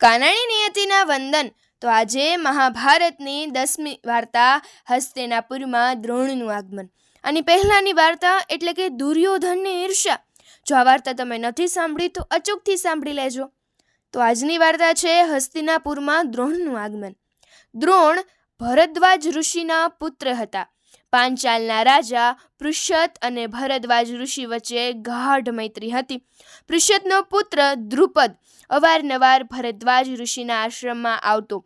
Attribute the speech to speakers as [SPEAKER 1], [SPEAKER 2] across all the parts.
[SPEAKER 1] કાનાણી નિયતિના વંદન. તો આજે મહાભારતની દસમી વાર્તા હસ્તિનાપુરમાં દ્રોણનું આગમન. અને પહેલાંની વાર્તા એટલે કે દુર્યોધનની ઈર્ષ્યા. જો આ વાર્તા તમે નથી સાંભળી, તો અચૂકથી સાંભળી લેજો. તો આજની વાર્તા છે હસ્તિનાપુરમાં દ્રોણનું આગમન. દ્રોણ ભરદ્વાજ ઋષિના પુત્ર હતા. પાંચાલના રાજા પૃષત અને ભરદ્વાજ ઋષિ વચ્ચે ગાઢ મૈત્રી હતી. પૃષતનો પુત્ર દ્રુપદ અવારનવાર ભરદ્વાજ ઋષિના આશ્રમમાં આવતો.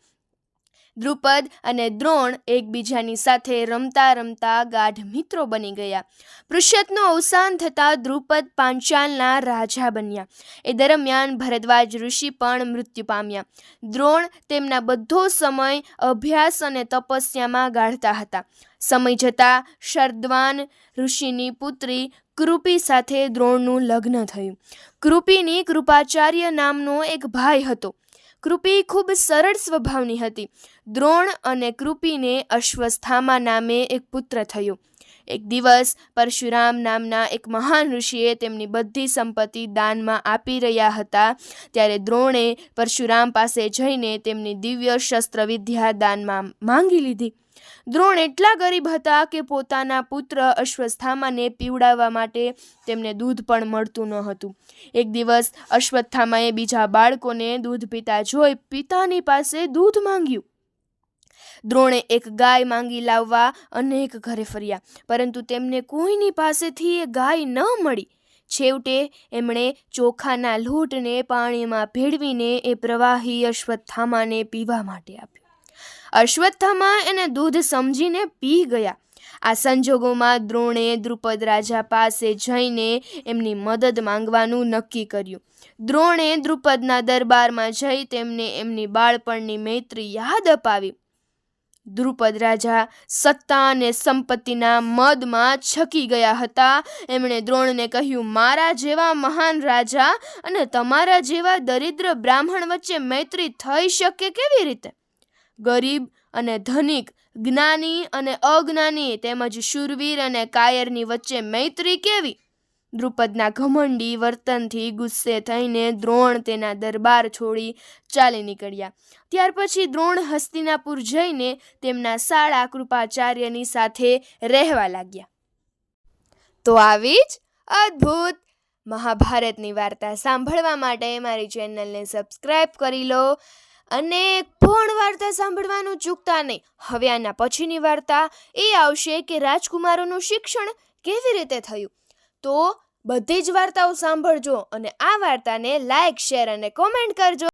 [SPEAKER 1] દ્રુપદ અને દ્રોણ એકબીજાની સાથે રમતા રમતા ગાઢ મિત્રો બની ગયા. પૃષ્યતનું અવસાન થતાં દ્રુપદ પાંચાલના રાજા બન્યા. એ દરમિયાન ભરદ્વાજ ઋષિ પણ મૃત્યુ પામ્યા. દ્રોણ તેમના બધો સમય અભ્યાસ અને તપસ્યામાં ગાળતા હતા. સમય જતાં શરદ્વાન ઋષિની પુત્રી કૃપી સાથે દ્રોણનું લગ્ન થયું. કૃપીની કૃપાચાર્ય નામનો એક ભાઈ હતો. કૃપી ખૂબ સરળ સ્વભાવની હતી. દ્રોણ અને કૃપિને અશ્વસ્થામા નામે એક પુત્ર થયો. એક દિવસ પરશુરામ નામના એક મહાન ઋષિએ તેમની બધી સંપત્તિ દાનમાં આપી રહ્યા હતા. ત્યારે દ્રોણે પરશુરામ પાસે જઈને તેમની દિવ્ય શસ્ત્ર વિદ્યા દાનમાં માંગી લીધી. દ્રોણ એટલા ગરીબ હતા કે પોતાના પુત્ર અશ્વસ્થામાને પીવડાવવા માટે તેમને દૂધ પણ મળતું ન હતું. એક દિવસ અશ્વત્થામાએ બીજા બાળકોને દૂધ પીતા જોઈ પિતાની પાસે દૂધ માંગ્યું. દ્રોણે એક ગાય માંગી લાવવા અનેક ઘરે ફર્યા. પરંતુ તેમને કોઈની પાસેથી એ ગાય ન મળી. છેવટે એમણે ચોખાના લોટને પાણીમાં ભેળવીને એ પ્રવાહી અશ્વત્થામાને પીવા માટે આપ્યો. અશ્વત્થામા એને દૂધ સમજીને પી ગયા. આ સંજોગોમાં દ્રોણે દ્રુપદ રાજા પાસે જઈને એમની મદદ માંગવાનું નક્કી કર્યું. દ્રોણે દ્રુપદના દરબારમાં જઈ તેમને એમની બાળપણની મૈત્રી યાદ અપાવી. દ્રુપદ રાજા સત્તા અને સંપત્તિના મદમાં છકી ગયા હતા. એમણે દ્રોણને કહ્યું, મારા જેવા મહાન રાજા અને તમારા જેવા દરિદ્ર બ્રાહ્મણ વચ્ચે મૈત્રી થઈ શકે કેવી રીતે? ગરીબ અને ધનિક, જ્ઞાની અને અજ્ઞાની તેમજ શૂરવીર અને કાયરની વચ્ચે મૈત્રી કેવી? દ્રુપદના ઘમંડી વર્તનથી ગુસ્સે થઈને દ્રોણ તેના દરબાર છોડી ચાલી નીકળ્યા. ત્યાર પછી દ્રોણ હસ્તિનાપુર જઈને તેમના શાળા કૃપાચાર્યની સાથે રહેવા લાગ્યા. તો આવી જ અદ્ભુત મહાભારતની વાર્તા સાંભળવા માટે મારી ચેનલને સબસ્ક્રાઈબ કરી લો અને પૂર્ણ વાર્તા સાંભળવાનું ચૂકતા નહીં? હવે આના પછીની વાર્તા. એ આવશે કે રાજકુમારોનું શિક્ષણ કેવી રીતે થયું? તો બધી જ વાર્તાઓ સાંભળજો અને આ વાર્તાને લાઇક શેર અને કોમેન્ટ કરજો.